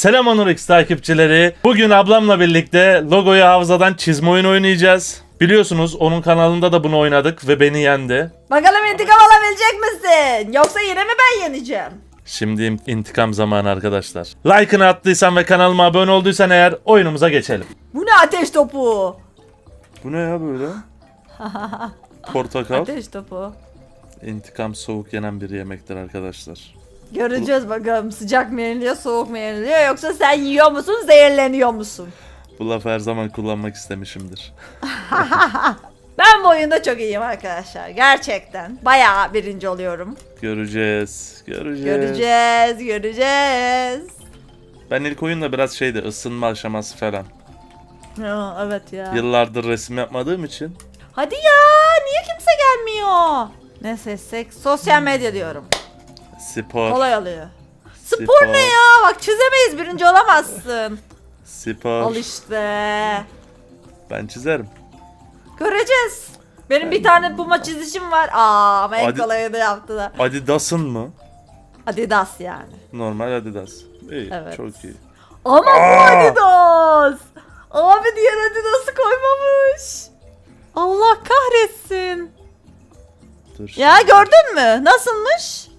Selam Onur X takipçileri. Bugün ablamla birlikte logoyu hafızadan çizme oyunu oynayacağız. Biliyorsunuz onun kanalında da bunu oynadık ve beni yendi. Bakalım intikam alabilecek misin? Yoksa yine mi ben yeneceğim? Şimdi in- intikam zamanı arkadaşlar. Like'ını attıysan ve kanalıma abone olduysan eğer oyunumuza geçelim. Bu ne ateş topu? Bu ne ya böyle? Portakal. Ateş topu. İntikam soğuk yenen bir yemektir arkadaşlar. Göreceğiz bakalım sıcak mı yeniliyor soğuk mu yeniliyor yoksa sen yiyor musun zehirleniyor musun? Bu lafı her zaman kullanmak istemişimdir. Ben bu oyunda çok iyiyim arkadaşlar gerçekten. Bayağı birinci oluyorum. Göreceğiz. Göreceğiz. Göreceğiz göreceğiz. Ben ilk oyunda biraz şeydi ısınma aşaması falan. Ya, evet ya. Yıllardır resim yapmadığım için Hadi ya niye kimse gelmiyor? Ne seçsek? Sosyal medya diyorum. Spor, Kolay oluyor. Spor, Spor. ne ya? Bak çizemeyiz birinci olamazsın. spor. Al işte. Ben çizerim. Göreceğiz. Benim bir tane puma çizişim var. Aa ama en Hadi. kolayını yaptılar. Adidas'ın mı? Adidas yani. Normal Adidas. İyi, Evet. çok iyi. Ama bu Aa! Adidas. Abi diğer Adidas'ı koymamış. Allah kahretsin. Dur. Ya gördün mü? Nasılmış?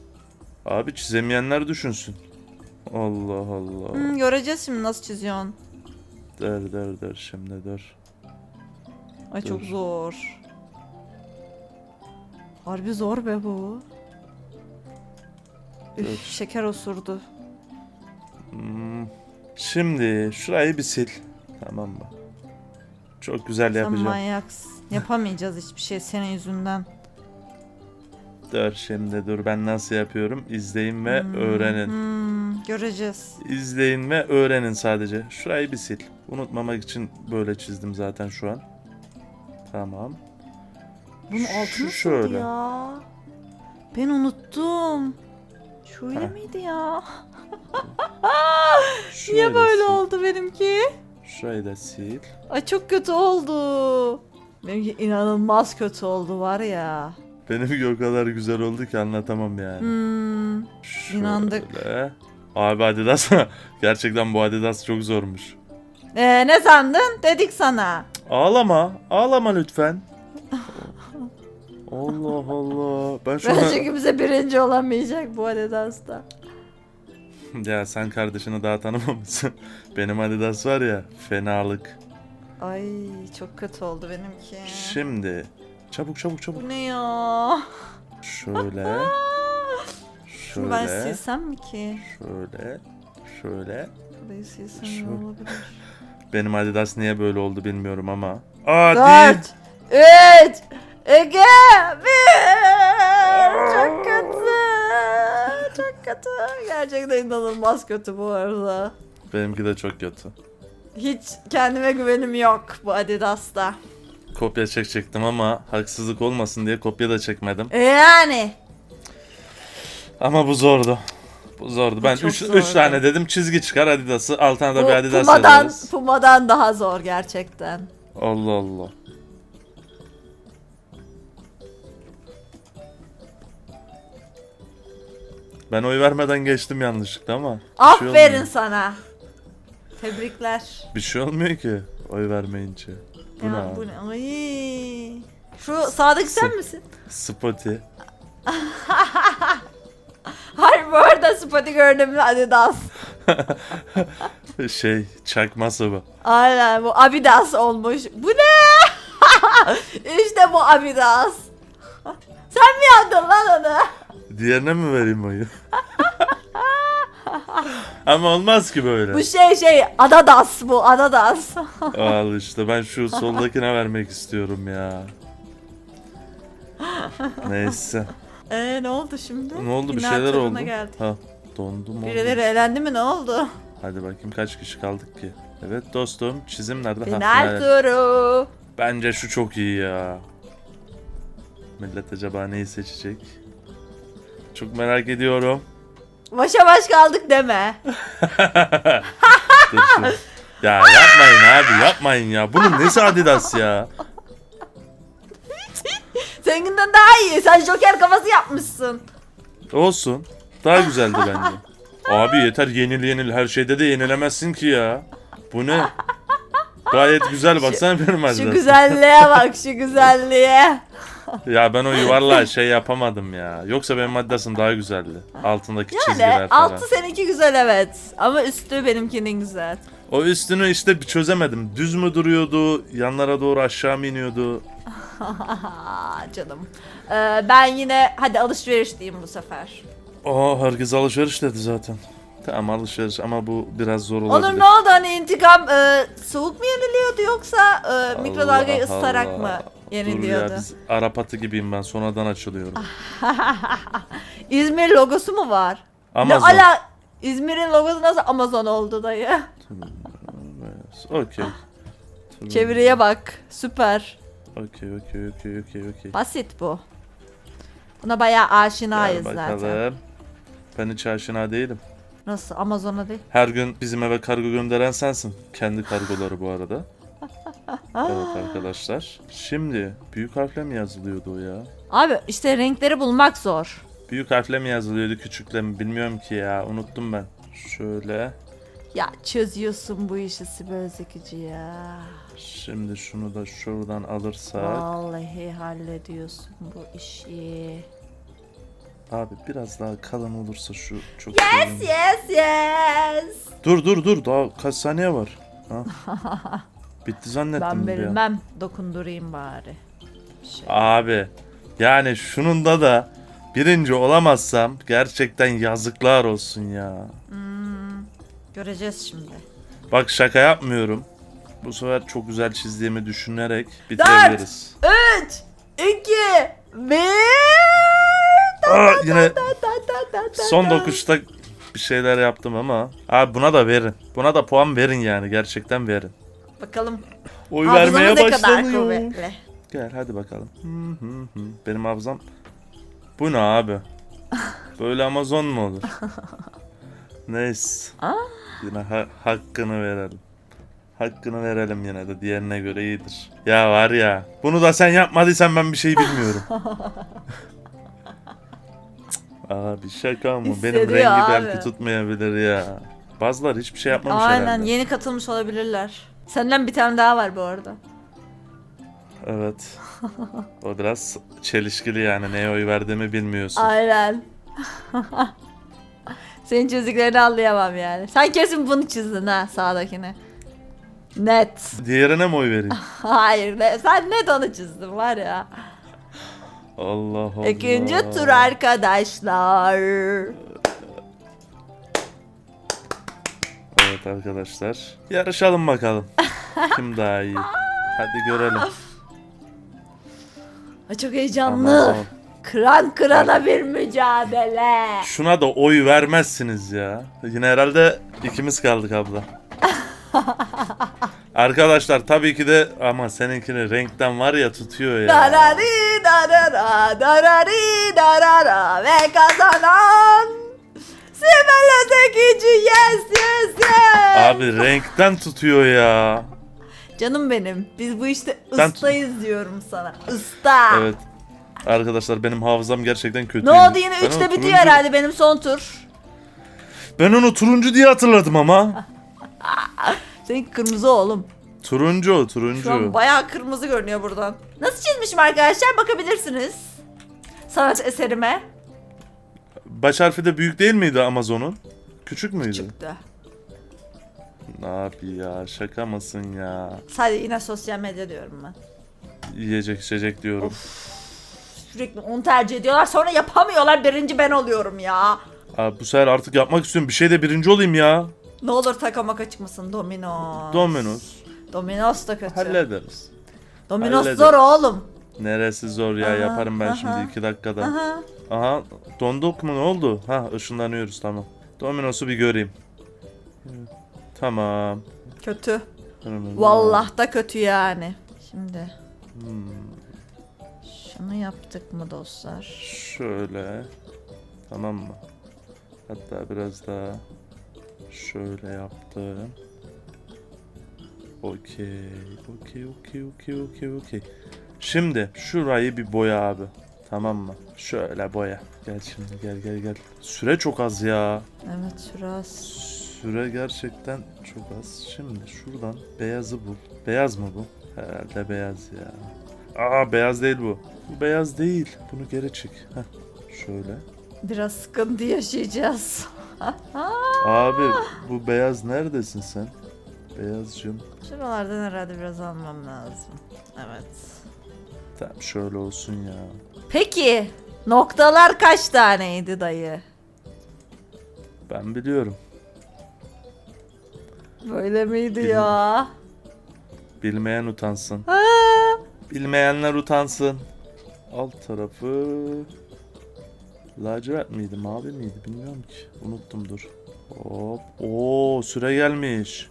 Abi çizemeyenler düşünsün. Allah Allah. Hmm, göreceğiz şimdi nasıl çiziyorsun. Der der der şimdi der. Ay çok Dur. zor. Harbi zor be bu. Üf, şeker osurdu. Hmm. Şimdi şurayı bir sil. Tamam mı? Çok güzel Sen yapacağım. manyaksın. Yapamayacağız hiçbir şey senin yüzünden. Dur şimdi dur ben nasıl yapıyorum? İzleyin ve Hmm, öğrenin. hmm, göreceğiz. İzleyin ve öğrenin sadece. Şurayı bir sil. Unutmamak için böyle çizdim zaten şu an. Tamam. Bunun Şu- altı nasıldı şöyle. ya? Ben unuttum. Şöyle Ha. miydi ya? Şurayı Niye böyle sil. oldu benimki? Şurayı da sil. Ay çok kötü oldu. Benimki inanılmaz kötü oldu var ya. Benimki o kadar güzel oldu ki anlatamam yani. Hmm, inandık. Şöyle. Abi Adidas gerçekten bu Adidas çok zormuş. Ee, ne sandın? Dedik sana. Ağlama. Ağlama lütfen. Allah Allah. Ben şu Bence an... kimse birinci olamayacak bu Adidas'ta. Ya sen kardeşini daha tanımamışsın. Benim Adidas var ya fenalık. Ay çok kötü oldu benimki. Şimdi çabuk çabuk çabuk. Bu ne ya? Şöyle. Şunu ben Şöyle. silsem mi ki? Şöyle. Şöyle. Burayı silsem ne olabilir? Benim Adidas niye böyle oldu bilmiyorum ama. Aa değil. Dört, üç, iki, bir. Çok kötü. Çok kötü. Gerçekten inanılmaz kötü bu arada. Benimki de çok kötü. Hiç kendime güvenim yok bu Adidas'ta. Kopya çekecektim ama haksızlık olmasın diye kopya da çekmedim. E Yani. Ama bu zordu. Bu zordu. Ben çok 3 zordu. tane dedim çizgi çıkar Adidas'ı. Altına da Bu bir Adidas Puma'dan, yazarız. Puma'dan daha zor gerçekten. Allah Allah. Ben oy vermeden geçtim yanlışlıkla ama. bir şey Aferin olmuyor. sana. Tebrikler. Bir şey olmuyor ki oy vermeyince. Bu ne? abi? bu ne? Ay. Şu sağdaki sen misin? Spotty. Hayır bu arada Spotty gördüm Adidas. Şey çakması bu. Aynen bu Abidas olmuş. Bu ne? işte bu Abidas. Sen mi yaptın lan onu? Diğerine mi vereyim oyu? Ama olmaz ki böyle. Bu şey şey Adadas bu Adadas. Al işte ben şu soldakine vermek istiyorum ya. Neyse. Eee ne oldu şimdi? Ne oldu bir şeyler turuna oldu. Ha dondum oldu. Birileri elendi mi ne oldu? Hadi bakayım kaç kişi kaldık ki. Evet dostum çizim nerede? Ha, Final final. turu. Bence şu çok iyi ya. Millet acaba neyi seçecek? Çok merak ediyorum. Başa baş kaldık deme. Ya yapmayın abi yapmayın ya. Bunun nesi Adidas ya? Seninkinden daha iyi. Sen Joker kafası yapmışsın. Olsun. Daha güzeldi bence. Abi yeter yenil yenil her şeyde de yenilemezsin ki ya. Bu ne? Gayet güzel baksana benim Şu güzelliğe bak şu güzelliğe. Ya ben o yuvarlağı şey yapamadım ya. Yoksa benim maddesim daha güzeldi. Altındaki çizgiler Yani falan. altı seninki güzel evet. Ama üstü benimkinin güzel. O üstünü işte bir çözemedim. Düz mü duruyordu? Yanlara doğru aşağı mı iniyordu? Canım. Ee, ben yine hadi alışveriş diyeyim bu sefer. Aa herkes alışveriş dedi zaten. Tamam alışveriş ama bu biraz zor olabilir. Onur ne oldu hani intikam e, soğuk mu yeniliyordu yoksa e, mikrodalgayı Allah ısıtarak Allah. Mı Dur yeniliyordu? ya biz Arap atı gibiyim ben sonradan açılıyorum. İzmir logosu mu var? Amazon. Ne ala İzmir'in logosu nasıl Amazon oldu dayı? Okey. Çeviriye bak. Süper. Okey okey okey okey okey. Basit bu. Buna bayağı Gel aşinayız zaten. bakalım. Ben hiç aşina değilim. Nasıl? Amazon'a değil. Her gün bizim eve kargo gönderen sensin. Kendi kargoları bu arada. Evet arkadaşlar. Şimdi büyük harfle mi yazılıyordu o ya? Abi işte renkleri bulmak zor. Büyük harfle mi yazılıyordu küçükle mi bilmiyorum ki ya unuttum ben. Şöyle. Ya çözüyorsun bu işi Sibel Zekici ya. Şimdi şunu da şuradan alırsak. Vallahi hallediyorsun bu işi. Abi biraz daha kalın olursa şu çok Yes yes yes. Dur dur dur daha kaç saniye var? Ha? Bitti zannettim Ben bir an. bilmem dokundurayım bari. Şey. Abi yani şunun da da birinci olamazsam gerçekten yazıklar olsun ya. Göreceğiz şimdi. Bak şaka yapmıyorum. Bu sefer çok güzel çizdiğimi düşünerek bitirebiliriz. 3 2 1 Aa, yine son dokuşta bir şeyler yaptım ama. Abi buna da verin. Buna da puan verin yani gerçekten verin. Bakalım Oy hafızamız vermeye ne kadar başlanıyor. kuvvetli. Gel hadi bakalım. Hı hı hı. Benim hafızam. Bu ne abi? Böyle Amazon mu olur? Neyse. Aa. Yine ha- hakkını verelim. Hakkını verelim yine de diğerine göre iyidir. Ya var ya. Bunu da sen yapmadıysan ben bir şey bilmiyorum. abi şaka mı? Benim Hissediyor rengi abi. belki tutmayabilir ya. Bazıları hiçbir şey yapmamış Aynen herhalde. yeni katılmış olabilirler. Senden bir tane daha var bu arada. Evet. O biraz çelişkili yani neye oy verdiğimi bilmiyorsun. Aynen. Senin çizdiklerini anlayamam yani. Sen kesin bunu çizdin ha sağdakini. Net. Diğerine mi oy vereyim? Hayır ne, sen net onu çizdin var ya. Allah Allah. İkinci tur arkadaşlar. Evet arkadaşlar. Yarışalım bakalım. Kim daha iyi? Hadi görelim. Ay, çok heyecanlı. Amazon. Kıran kırana bir mücadele. Şuna da oy vermezsiniz ya. Yine herhalde ikimiz kaldık abla. Arkadaşlar tabii ki de ama seninkini renkten var ya tutuyor ya. Darari darara darari darara ve kazanan Sibel Ötekici yes yes yes. Abi renkten tutuyor ya. Canım benim biz bu işte Ben- ustayız diyorum sana. Usta. Evet. Arkadaşlar benim hafızam gerçekten kötü. Ne oldu yine Ben 3'te onu bitiyor herhalde benim son tur. Ben onu turuncu diye hatırladım ama. Senin kırmızı oğlum. turuncu o Şu an turuncu. bayağı kırmızı görünüyor buradan. Nasıl çizmişim arkadaşlar bakabilirsiniz. Sanat eserime Baş harfi de büyük değil miydi Amazon'un? Küçük müydü? çıktı. Abi ya şaka mısın ya? Sadece yine sosyal medya diyorum ben. Yiyecek içecek diyorum. Sürekli onu tercih ediyorlar sonra yapamıyorlar birinci ben oluyorum ya. Abi bu sefer artık yapmak istiyorum. Bir şeyde birinci olayım ya. Ne olur takamaka çıkmasın Domino's. Domino's. Domino's da kötü. Hallederiz. Domino's hallederiz. zor oğlum. Neresi zor ya Aha, yaparım ben aha. şimdi iki dakikada. Aha. Aha donduk mu ne oldu? Ha ışınlanıyoruz tamam. Domino's'u bir göreyim. Tamam. Kötü. Vallahi da kötü yani. Şimdi. Hmm, Şunu yaptık mı dostlar? şöyle. Tamam mı? Hatta biraz daha şöyle yaptım. Okey. Okey okey okey okey okey. Şimdi şurayı bir boya abi. Tamam mı? Şöyle boya. Gel şimdi gel gel gel. Süre çok az ya. Evet biraz. Süre gerçekten çok az. Şimdi şuradan beyazı bul. Beyaz mı bu? Herhalde beyaz ya. Aa beyaz değil bu. Bu beyaz değil. Bunu geri çek. Heh. Şöyle. Biraz sıkıntı yaşayacağız. Abi bu beyaz neredesin sen? Beyazcığım. Şuralardan herhalde biraz almam lazım. Evet. Tamam şöyle olsun ya. Peki noktalar kaç taneydi dayı? Ben biliyorum. Böyle miydi Bilmem. ya? Bilmeyen utansın. Ha, Bilmeyenler utansın. Alt tarafı lacivert miydi, mavi miydi bilmiyorum ki. Unuttum dur. Hop. Oo süre gelmiş.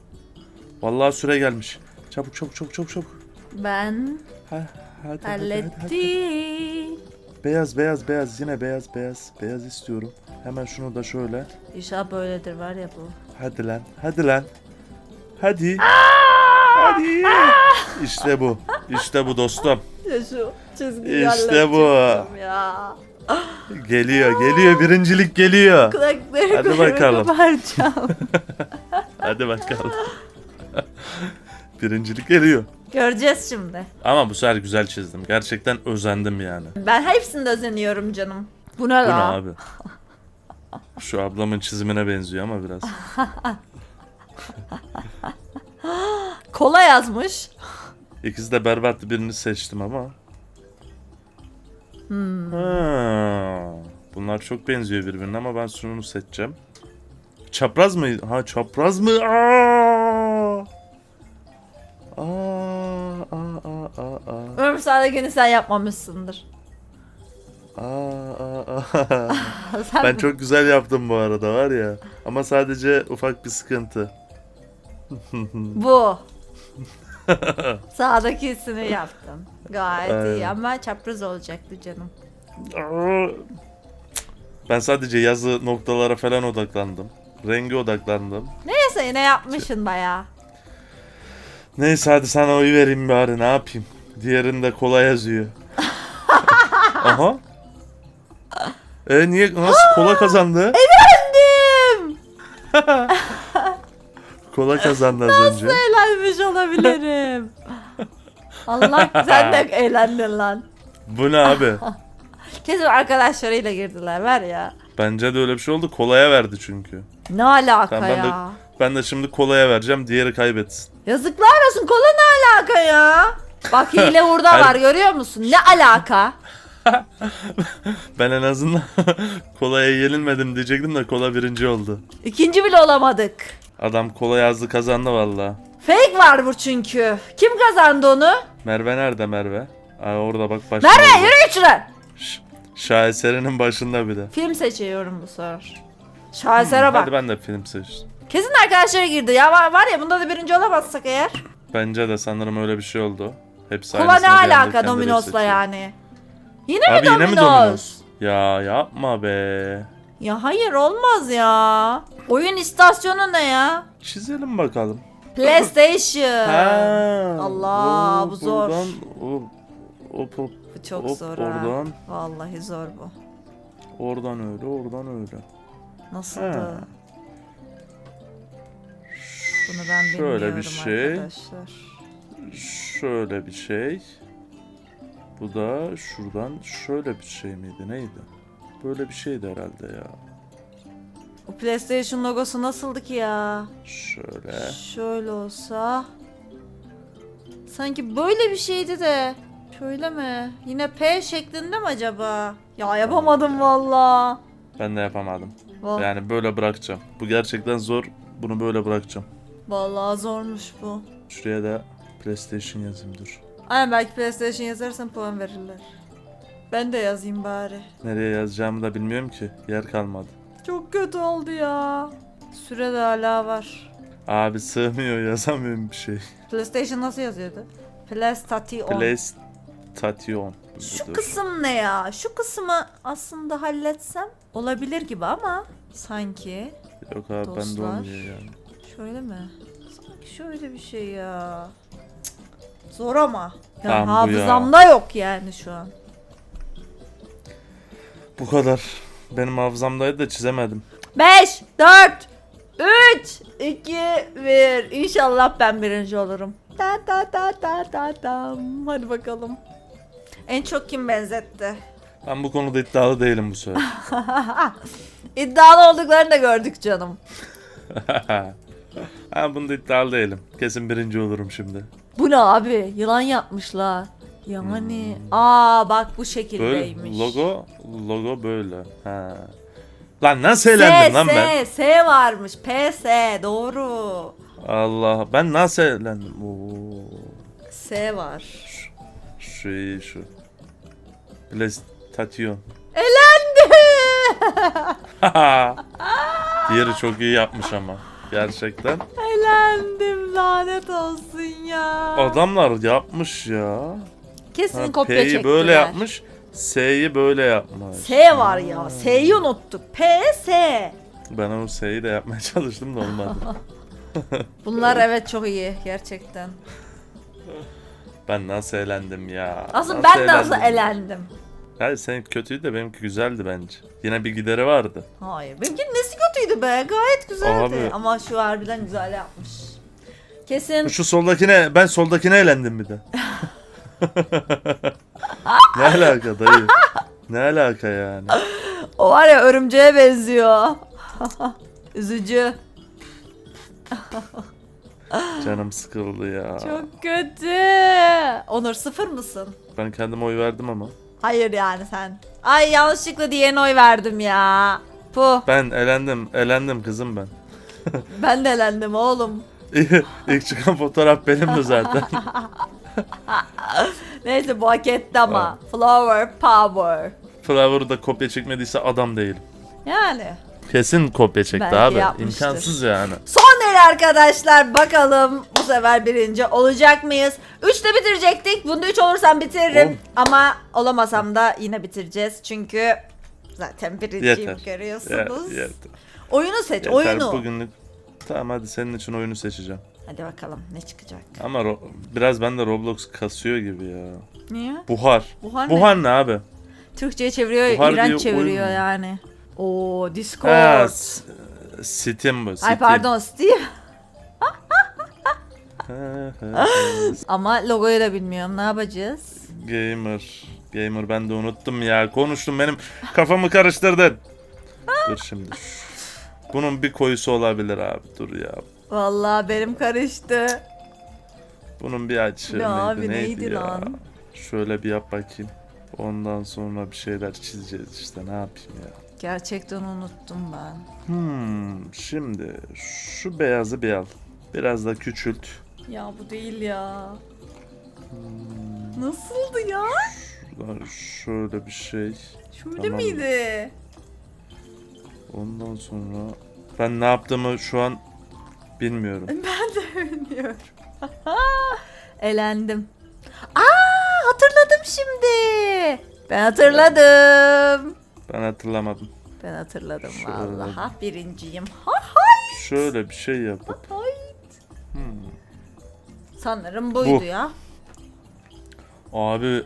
Vallahi süre gelmiş. Çabuk çabuk çabuk çabuk çabuk. ben Ha, hadi, hadi, hadi, hadi. hallettim. Beyaz beyaz beyaz yine beyaz beyaz beyaz istiyorum. Hemen şunu da şöyle. İnşallah böyledir var ya bu. Hadi lan hadi lan. Hadi. Hadi. İşte bu. İşte bu dostum. Ya şu çizgiyi İşte bu. halledecektim Ya. Geliyor geliyor birincilik geliyor. Kulakları Hadi bakalım. koparacağım. Hadi bakalım. Birincilik geliyor. Göreceğiz şimdi. Ama bu sefer güzel çizdim. Gerçekten özendim yani. Ben hepsinde özeniyorum canım. Bu ne Bu ne la? abi? Şu ablamın çizimine benziyor ama biraz. Kola yazmış. İkisi de berbat birini seçtim ama. Ha, bunlar çok benziyor birbirine ama ben şunu seçeceğim. Çapraz mı? Ha çapraz mı? Aa! Ömür sadece sen yapmamışsındır. Aa, aa, aa. Sen Ben çok güzel yaptım bu arada var ya. Ama sadece ufak bir sıkıntı. Bu. Sağdakisini yaptım. Gayet iyi Aynen. ama çapraz olacaktı canım. Ben sadece yazı noktalara falan odaklandım. Renge odaklandım. Neyse yine yapmışsın bayağı. Neyse hadi sana oy vereyim bari ne yapayım. Diğerinde kolay yazıyor. Aha. E niye nasıl kola kazandı? Efendim! Kola kazandı az önce. Eğlenmiş olabilirim. Allah sen de eğlendin lan. Bu ne abi? Kesin arkadaşlarıyla girdiler var ya. Bence de öyle bir şey oldu. Kolaya verdi çünkü. Ne alaka Tamam, ben de- ya? Ben de şimdi kolaya vereceğim. Diğeri kaybetsin. Yazıklar olsun kola ne alaka ya? Bak hile hurda Hayır. var görüyor musun? Ne alaka? Ben en azından kolaya yenilmedim diyecektim de kola birinci oldu. İkinci bile olamadık. Adam kola yazdı kazandı valla. Fake var bu çünkü. Kim kazandı onu? Merve nerede Merve? Aa, orada bak başında. Merve yürü şuradan. Ş- Şaheserinin başında bir de. Film seçiyorum bu sefer. Şahesere bak. Hadi ben de film seçtim. Kesin arkadaşları girdi ya. Var, var ya bunda da birinci olamazsak eğer. Bence de sanırım öyle bir şey oldu. Hepsi Kola ne aynısını bir anda alaka kendileri Dominos'la seçiyor. yani? Yine Abi mi yine mi Domino's? Domino's? Ya yapma be. Ya hayır olmaz ya. Oyun istasyonu ne ya? Çizelim bakalım. PlayStation. Ha, Allah, o bu zor. Buradan, hop, hop, hop, Bu çok hop, zor ha. oradan, Vallahi zor bu. oradan öyle, oradan öyle. Nasıldı? Ha. Bunu ben Şöyle bir şey. arkadaşlar. Şöyle bir şey. Bu da şuradan şöyle bir şey miydi neydi? Böyle bir şeydi herhalde ya. O PlayStation logosu nasıldı ki ya? Şöyle. Şöyle olsa. Sanki böyle bir şeydi de. Şöyle mi? Yine P şeklinde mi acaba? Ya yapamadım valla. Ben de yapamadım. Va- Yani böyle bırakacağım. Bu gerçekten zor. Bunu böyle bırakacağım. Vallahi zormuş bu. Şuraya da PlayStation yazayım dur. Aynen belki PlayStation yazarsan puan verirler. Ben de yazayım bari. Nereye yazacağımı da bilmiyorum ki. Yer kalmadı. Çok kötü oldu ya. Süre de hala var. Abi sığmıyor yazamıyorum bir şey. PlayStation nasıl yazıyordu? PlayStation. PlayStation. Şu Dur. kısım ne ya? Şu kısmı aslında halletsem olabilir gibi ama sanki Yok abi ben de Dostlar. olmuyor yani. şöyle mi? Sanki şöyle bir şey ya. Zor ama. Ya Tam bu ya. hafızamda yok yani şu an. Bu kadar. Benim hafızamdaydı da çizemedim. 5, 4, 3, 2, 1. İnşallah ben birinci olurum. Ta ta ta ta ta tam. Hadi bakalım. En çok kim benzetti? Ben bu konuda iddialı değilim bu sefer. İddialı olduklarını da gördük canım. ha bunda iddialı değilim. Kesin birinci olurum şimdi. Bu ne abi? Yılan yapmışlar. Yani aa bak bu şekildeymiş. Hmm. Böyle logo logo böyle. Ha. Lan nasıl eğlendim lan ben? S, S varmış. P, S. Doğru. Allah ben nasıl eğlendim? Oo. S var. Şu iyi şu. Plastation. Elendi. Diğeri çok iyi yapmış ama. Gerçekten. Elendim lanet olsun ya. Adamlar yapmış ya. Kesin Ha, kopya P'yi çektiler. böyle yapmış. S'yi böyle yapmış. S var ya. S'yi unuttuk. P, S. Ben o S'yi de yapmaya çalıştım da olmadı. Bunlar evet çok iyi gerçekten. ben nasıl eğlendim ya. Aslında ben nasıl eğlendim? elendim? Hayır senin kötüydü de benimki güzeldi bence. Yine bir gideri vardı. Hayır. Benimki nesi kötüydü be? Gayet güzeldi. Abi. Ama şu harbiden güzel yapmış. Kesin Şu soldakine ben soldakine eğlendim bir de. ne alaka dayı? Ne alaka yani? o var ya örümceğe benziyor. Üzücü. Canım sıkıldı ya. Çok kötü. Onur sıfır mısın? Ben kendime oy verdim ama. Hayır yani sen. Ay yanlışlıkla diğerine oy verdim ya. Puh. Ben elendim, elendim kızım ben. Ben de elendim oğlum. İlk çıkan fotoğraf benimdi zaten. Neyse bu hak etti ama. Flower power. Flower'ı da kopya çekmediyse adam değil. Yani. Kesin kopya çekti Belki abi. yapmıştır. İmkansız yani. Son el arkadaşlar. Bakalım bu sefer birinci olacak mıyız? Üçte bitirecektik. Bunda üç olursam bitiririm. Ol. Ama olamasam da yine bitireceğiz. Çünkü zaten birinciyim Yeter. görüyorsunuz. Ya, yeter. Oyunu seç Yeter oyunu. bugünlük. Tamam hadi senin için oyunu seçeceğim. Hadi bakalım ne çıkacak. Ama ro- biraz bende Roblox kasıyor gibi ya. Niye? Buhar. Buhar ne? Abi? Türkçe'ye çeviriyor, Buhar iğrenç diye çeviriyor oyun mu? yani. Ha, Discord. s- Steam bu. Ay Steam. pardon Steve. Ha, ha, Ama logoyu da bilmiyorum. Ne yapacağız? Gamer. Gamer ben de unuttum ya. Konuştum benim kafamı karıştırdın. Dur şimdi. Bunun bir koyusu olabilir abi. Dur ya. Vallahi benim karıştı. Bunun bir açığı Ne neydi, abi, neydi neydi ya? lan? Şöyle bir yap bakayım. Ondan sonra bir şeyler çizeceğiz işte ne yapayım ya. Gerçekten unuttum ben. Hmm, şimdi şu beyazı bir al. Biraz da küçült. Ya bu değil ya. Hmm. Nasıldı ya? Şuradan şöyle bir şey. Şöyle Tamam. miydi? Ondan sonra ben ne yaptığımı şu an bilmiyorum. Ben de bilmiyorum. Elendim. Aa hatırladım şimdi. Ben hatırladım. Ben hatırlamadım. Ben hatırladım Şöyle. vallahi. Birinciyim. Ha Şöyle bir şey yapıp hay. hmm. Sanırım buydu Bu. ya. Abi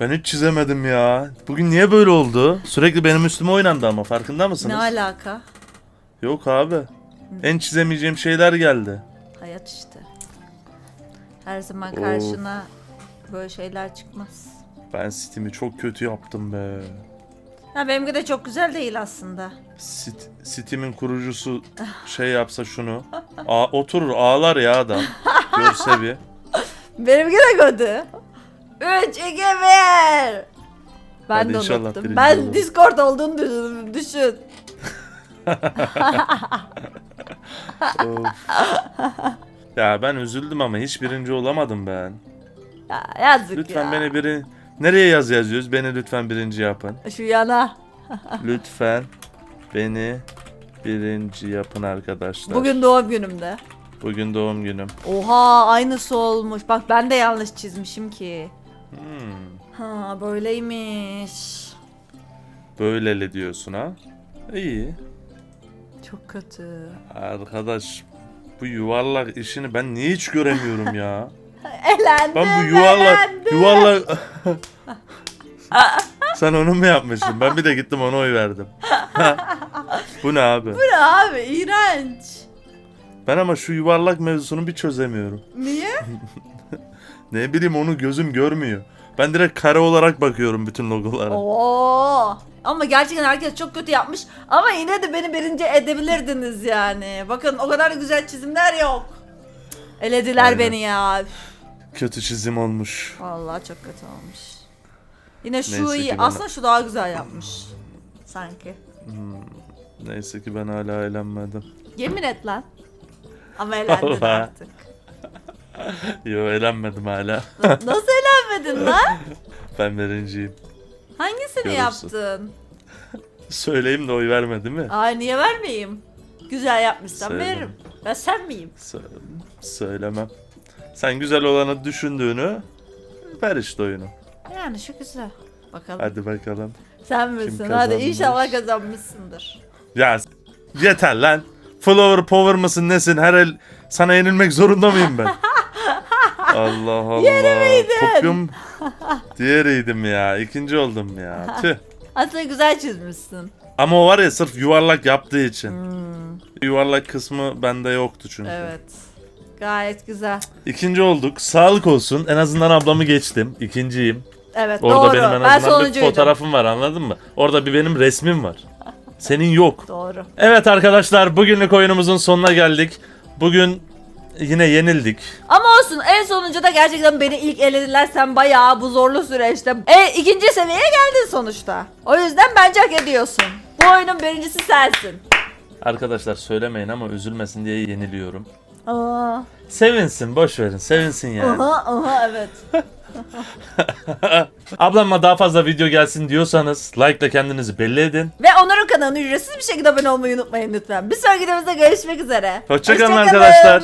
ben hiç çizemedim ya. Bugün niye böyle oldu? Sürekli benim üstüme oynandı ama farkında mısınız? Ne alaka? Yok abi. En çizemeyeceğim şeyler geldi. Hayat işte. Her zaman karşına böyle şeyler çıkmaz. Ben Steam'i çok kötü yaptım be. Ha benimki de çok güzel değil aslında. Sit, Steam'in kurucusu şey yapsa şunu. A, oturur ağlar ya adam. Görse bir. Benimki de kötü. 3, 2, 1. Ben Hadi de unuttum. Ben olalım. Discord olduğunu düşün. düşün. Ya ben üzüldüm ama hiç birinci olamadım ben. Ya yazık Lütfen ya. beni biri... Nereye yaz yazıyoruz? Beni lütfen birinci yapın. Şu yana. Lütfen beni birinci yapın arkadaşlar. Bugün doğum günümde. Bugün doğum günüm. Oha aynısı olmuş. Bak ben de yanlış çizmişim ki. Hmm. Ha böyleymiş. Böyleli diyorsun ha? İyi. Çok kötü. Arkadaş bu yuvarlak işini ben niye hiç göremiyorum ya? Elendim. Ben bu yuvarlak elendim. yuvarlak Sen onu mu yapmışsın? Ben bir de gittim ona oy verdim. Bu ne abi? Bu ne abi iğrenç. Ben ama şu yuvarlak mevzusunu bir çözemiyorum. Niye? Ne bileyim onu gözüm görmüyor. Ben direkt kare olarak bakıyorum bütün logolara. Oo. Ama gerçekten herkes çok kötü yapmış. Ama yine de beni birinci edebilirdiniz yani. Bakın o kadar güzel çizimler yok. Elediler Aynen. beni ya. Üf, Kötü çizim olmuş. Vallahi çok kötü olmuş. Yine şu Neyse iyi. ki bana- Aslında şu daha güzel yapmış. Sanki. Neyse ki ben hala eğlenmedim. Yemin et lan. Ama elendin Allah. artık. Yo eğlenmedim hala. Nasıl elenmedin lan? ben birinciyim. Hangisini Görürsün. yaptın? Söyleyeyim de oy vermedi mi? Ay niye vermeyeyim? Güzel yapmışsan Söyle. veririm. Ben sen miyim? Sö- söylemem. Sen güzel olanı düşündüğünü ver işte oyunu. Yani şu güzel. Bakalım. Hadi bakalım. Sen misin? Hadi kazanmış? inşallah kazanmışsındır. Ya yeter lan. Flower power mısın nesin? Her el sana yenilmek zorunda mıyım ben? Allah Allah. Yeri miydin? Kopyum diğeriydim ya. İkinci oldum ya. Tüh. Aslında güzel çizmişsin. Ama o var ya sırf yuvarlak yaptığı için. Hmm, Yuvarlak kısmı bende yoktu çünkü. evet. Gayet güzel. İkinci olduk. Sağlık olsun. En azından ablamı geçtim. İkinciyim. Evet Orada doğru. benim en ben azından bir sonuncuydum. fotoğrafım var anladın mı? Orada bir benim resmim var. Senin yok. Doğru. Evet arkadaşlar bugünlük oyunumuzun sonuna geldik. Bugün yine yenildik. Ama olsun en sonuncu da gerçekten beni ilk elediler. Sen bayağı bu zorlu süreçte. E ikinci seviyeye geldin sonuçta. O yüzden bence hak ediyorsun. Bu oyunun birincisi sensin. Arkadaşlar söylemeyin ama üzülmesin diye yeniliyorum. Aa, Sevinsin boş verin sevinsin yani. aha, aha evet. Ablamla daha fazla video gelsin diyorsanız like ile kendinizi belli edin. Ve Onur'un kanalına ücretsiz bir şekilde abone olmayı unutmayın lütfen. Bir sonraki videomuzda görüşmek üzere. Hoşçakalın Hoşça kalın. arkadaşlar.